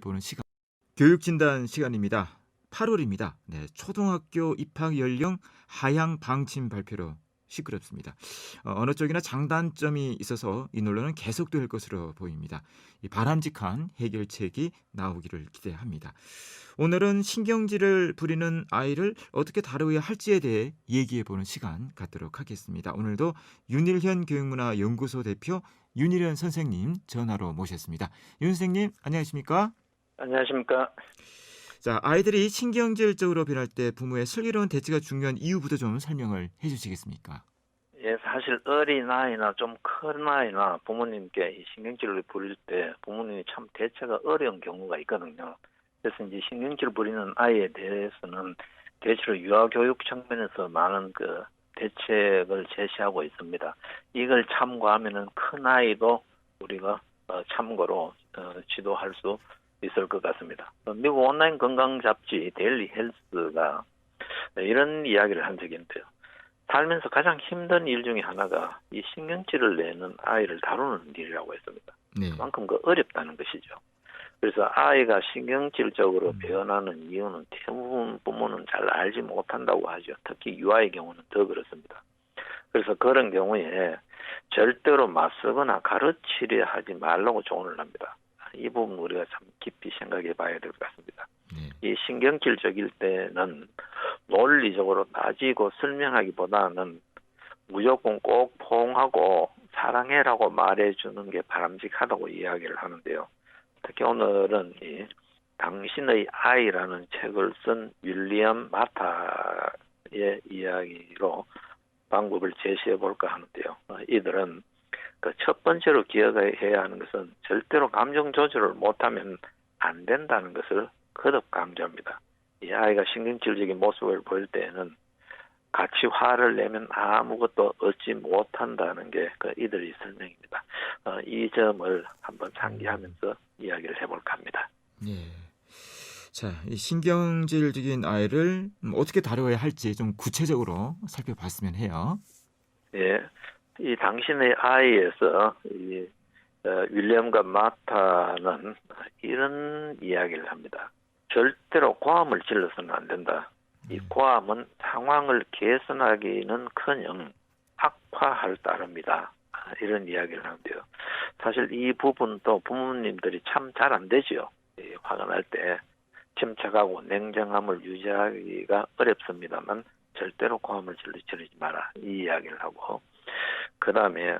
보는 시간 교육 진단 시간입니다. 8월입니다. 네, 초등학교 입학 연령 하향 방침 발표로 시끄럽습니다. 어, 어느 쪽이나 장단점이 있어서 이 논란은 계속될 것으로 보입니다. 이 바람직한 해결책이 나오기를 기대합니다. 오늘은 신경질을 부리는 아이를 어떻게 다루어야 할지에 대해 얘기해 보는 시간 갖도록 하겠습니다. 오늘도 윤일현 교육문화연구소 대표 윤일현 선생님 전화로 모셨습니다. 윤 선생님 안녕하십니까? 안녕하십니까. 자, 아이들이 신경질적으로 변할 때 부모의 슬기로운 대처가 중요한 이유부터 좀 설명을 해 주시겠습니까? 예, 사실 어린 아이나 좀 큰 아이나 부모님께 이 신경질을 부릴 때 부모님이 참 대처가 어려운 경우가 있거든요. 그래서 이제 신경질 부리는 아이에 대해서는 대체로 유아교육 측면에서 많은 그 대책을 제시하고 있습니다. 이걸 참고하면은 큰 아이도 우리가 어, 참고로 어, 지도할 수 있을 것 같습니다. 어, 미국 온라인 건강 잡지 데일리 헬스가 이런 이야기를 한 적이 있는데요. 살면서 가장 힘든 일 중에 하나가 이 신경질을 내는 아이를 다루는 일이라고 했습니다. 네. 그만큼 그 어렵다는 것이죠. 그래서 아이가 신경질적으로 음. 변하는 이유는 대부분 부모는 잘 알지 못한다고 하죠. 특히 유아의 경우는 더 그렇습니다. 그래서 그런 경우에 절대로 맞서거나 가르치려 하지 말라고 조언을 합니다. 이 부분 우리가 참 깊이 생각해 봐야 될 것 같습니다. 네. 이 신경질적일 때는 논리적으로 따지고 설명하기보다는 무조건 꼭 포옹하고 사랑해라고 말해주는 게 바람직하다고 이야기를 하는데요. 특히 오늘은 이 당신의 아이라는 책을 쓴 윌리엄 마타의 이야기로 방법을 제시해 볼까 하는데요. 어, 이들은 그 첫 번째로 기억해야 하는 것은 절대로 감정 조절을 못하면 안 된다는 것을 거듭 강조합니다. 이 아이가 신경질적인 모습을 보일 때에는 같이 화를 내면 아무것도 얻지 못한다는 게 그 이들의 설명입니다. 어, 이 점을 한번 상기하면서 이야기를 해볼까 합니다. 네. 자, 이 신경질적인 아이를 음, 어떻게 다루어야 할지 좀 구체적으로 살펴봤으면 해요. 예, 이 당신의 아이에서 이 어, 윌리엄과 마타는 이런 이야기를 합니다. 절대로 고함을 질러서는 안 된다. 이 음. 고함은 상황을 개선하기는커녕 악화할 따릅니다. 아, 이런 이야기를 하는데요. 사실 이 부분도 부모님들이 참 잘 안. 이 화가 날 때 침착하고 냉정함을 유지하기가 어렵습니다만 절대로 고함을 질러 지르지 마라 이 이야기를 하고 그 다음에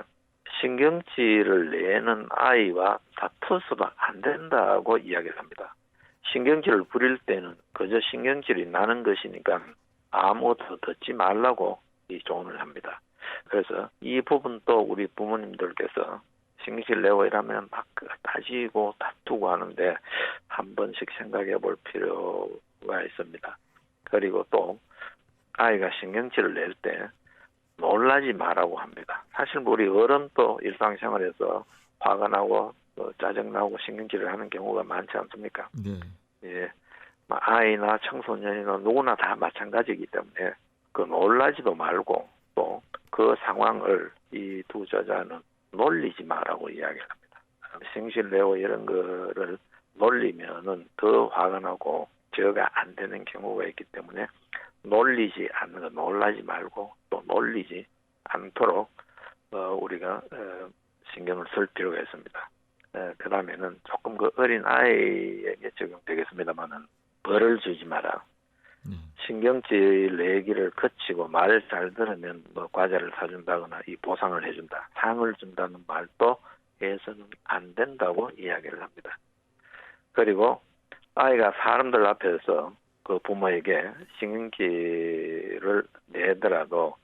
신경질을 내는 아이와 다투서도 안 된다고 이야기를 합니다. 신경질을 부릴 때는 그저 신경질이 나는 것이니까 아무것도 듣지 말라고 이 조언을 합니다. 그래서 이 부분도 우리 부모님들께서 신경질 내고 이러면 막 다지고 다투고 하는데 한 번씩 생각해 볼 필요가 있습니다. 그리고 또 아이가 신경질을 낼 때 놀라지 말라고 합니다. 사실 우리 어른도 일상생활에서 화가 나고 또 짜증나고 신경질을 하는 경우가 많지 않습니까? 네. 예. 뭐 아이나 청소년이나 누구나 다 마찬가지이기 때문에 그 놀라지도 말고 또 그 상황을 이 두 저자는 놀리지 마라고 이야기를 합니다. 생실 내고 이런 거를 놀리면은 더 화가 나고 저가 안 되는 경우가 있기 때문에 놀리지 않는 거 놀라지 말고 또 놀리지 않도록 어, 우리가 어, 신경을 쓸 필요가 있습니다. 그 다음에는 조금 그 어린 아이에게 적용되겠습니다만은 벌을 주지 마라. 네. 신경질 내기를 거치고 말 잘 들으면 뭐 과자를 사준다거나 이 보상을 해준다. 상을 준다는 말도 해서는 안 된다고 이야기를 합니다. 그리고 아이가 사람들 앞에서 그 부모에게 신경질을 내더라도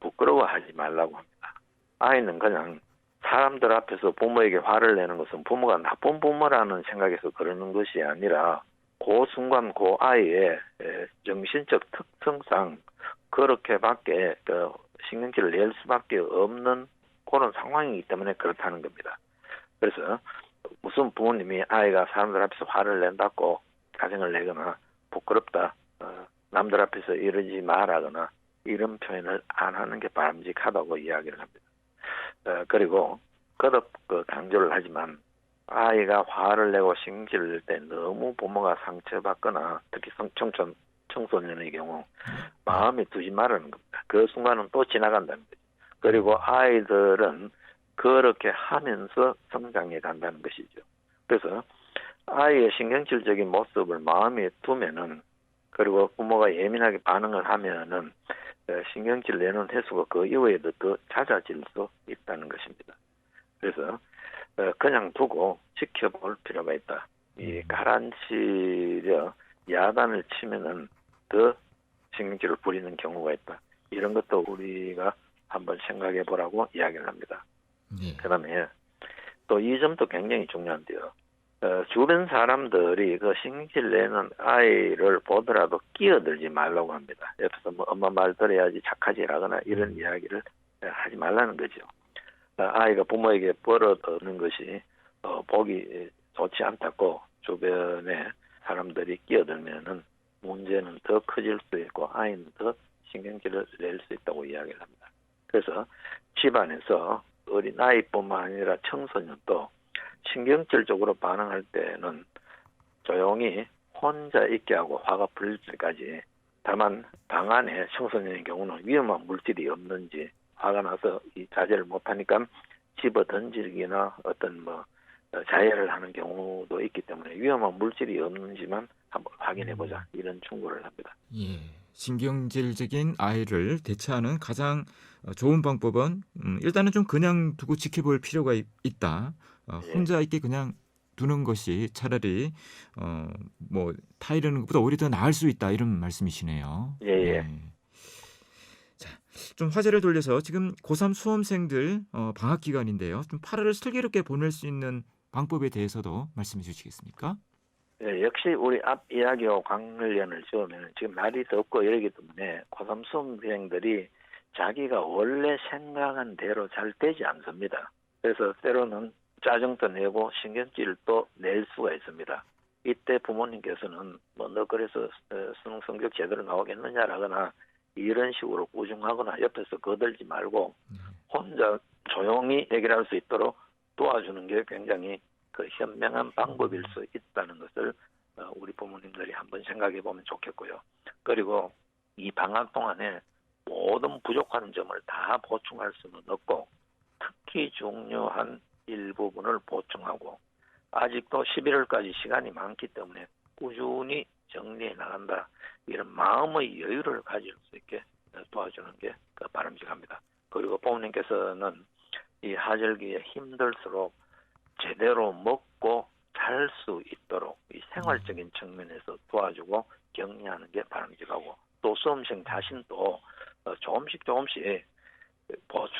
부끄러워하지 말라고 합니다. 아이는 그냥 사람들 앞에서 부모에게 화를 내는 것은 부모가 나쁜 부모라는 생각에서 그러는 것이 아니라 그 순간 그 아이의 에, 정신적 특성상 그렇게밖에 그 신경질을 낼 수밖에 없는 그런 상황이기 때문에 그렇다는 겁니다. 그래서 무슨 부모님이 아이가 사람들 앞에서 화를 낸다고 가정을 내거나 부끄럽다 어, 남들 앞에서 이러지 말하거나 이런 표현을 안 하는 게 바람직하다고 이야기를 합니다. 어, 그리고 거듭 그 강조를 하지만 아이가 화를 내고 신경질을 낼때 너무 부모가 상처받거나 특히 성- 청춘 청소년의 경우 마음에 두지 말라는 겁니다. 그 순간은 또 지나간다는 거죠. 그리고 아이들은 그렇게 하면서 성장해 간다는 것이죠. 그래서 아이의 신경질적인 모습을 마음에 두면은 그리고 부모가 예민하게 반응을 하면은 어, 신경질 내는 횟수가 그 이후에도 더 잦아질 수 있다는 것입니다. 그래서 어, 그냥 두고 지켜볼 필요가 있다. 이 가라앉히려 야단을 치면은 더 신경질을 부리는 경우가 있다. 이런 것도 우리가 한번 생각해 보라고 이야기를 합니다. 예. 그다음에 또 이 점도 굉장히 중요한데요. 어, 주변 사람들이 그 신경질 내는 아이를 보더라도 끼어들지 말라고 합니다. 옆에서 뭐 엄마 말 들어야지 착하지라거나 이런 이야기를 하지 말라는 거죠. 어, 아이가 부모에게 벌어드는 것이 어, 보기 좋지 않다고 주변에 사람들이 끼어들면은 문제는 더 커질 수 있고 아이는 더 신경질을 낼 수 있다고 이야기를 합니다. 그래서 집안에서 어린 아이뿐만 아니라 청소년도 신경질적으로 반응할 때는 조용히 혼자 있게 하고 화가 풀릴 때까지 다만 방 안에 청소년의 경우는 위험한 물질이 없는지 화가 나서 이 자제를 못하니까 집어 던지기나 어떤 뭐 어, 자해를 하는 경우도 있기 때문에 위험한 물질이 없는지만 한번 확인해 보자 이런 충고를 합니다. 예. 신경질적인 아이를 대처하는 가장 어, 좋은 방법은 음, 일단은 좀 그냥 두고 지켜볼 필요가 있, 다 어, 예. 혼자 있게 그냥 두는 것이 차라리 어, 뭐 타이르는 것보다 오히려 더 나을 수 있다 이런 말씀이시네요. 예, 예. 자, 좀 화제를 돌려서 지금 고3 수험생들 어, 방학 기간인데요. 좀 8월을 슬기롭게 보낼 수 있는 방법에 대해서도 말씀해 주시겠습니까? 예, 역시 우리 앞 이야기와 관련을 지으면 지금 날이 덥고 이러기 때문에 고3 수험생들이 자기가 원래 생각한 대로 잘 되지 않습니다. 그래서 때로는 짜증도 내고 신경질도 낼 수가 있습니다. 이때 부모님께서는 뭐너 그래서 어, 수능 성적 제대로 나오겠느냐라거나 이런 식으로 꾸중하거나 옆에서 거들지 말고 혼자 조용히 해결할 수 있도록 도와주는 게 굉장히 그 현명한 방법일 수 있다는 것을 어, 우리 부모님들이 한번 생각해 보면 좋겠고요. 그리고 이 방학 동안에 모든 부족한 점을 다 보충할 수는 없고 특히 중요한 일부분을 보충하고 아직도 11월까지 시간이 많기 때문에 꾸준히 정리해 나간다 이런 마음의 여유를 가질 수 있게 도와주는 게그 바람직합니다. 그리고 부모님께서는 이 하절기에 힘들수록 제대로 먹고 잘 수 있도록 이 생활적인 측면에서 도와주고 격려하는 게 바람직하고 또 수험생 자신도 어, 조금씩 조금씩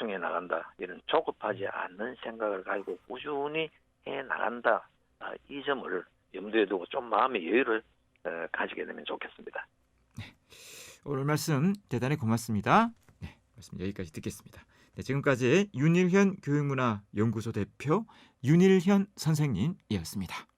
보충해 나간다 이런 조급하지 않는 생각을 가지고 꾸준히 해 나간다 아, 이 점을 염두에 두고 좀 마음의 여유를 어, 가지게 되면 좋겠습니다. 오늘 말씀 대단히 고맙습니다. 네, 말씀 여기까지 듣겠습니다. 네, 지금까지 윤일현 교육문화 연구소 대표 윤일현 선생님이었습니다.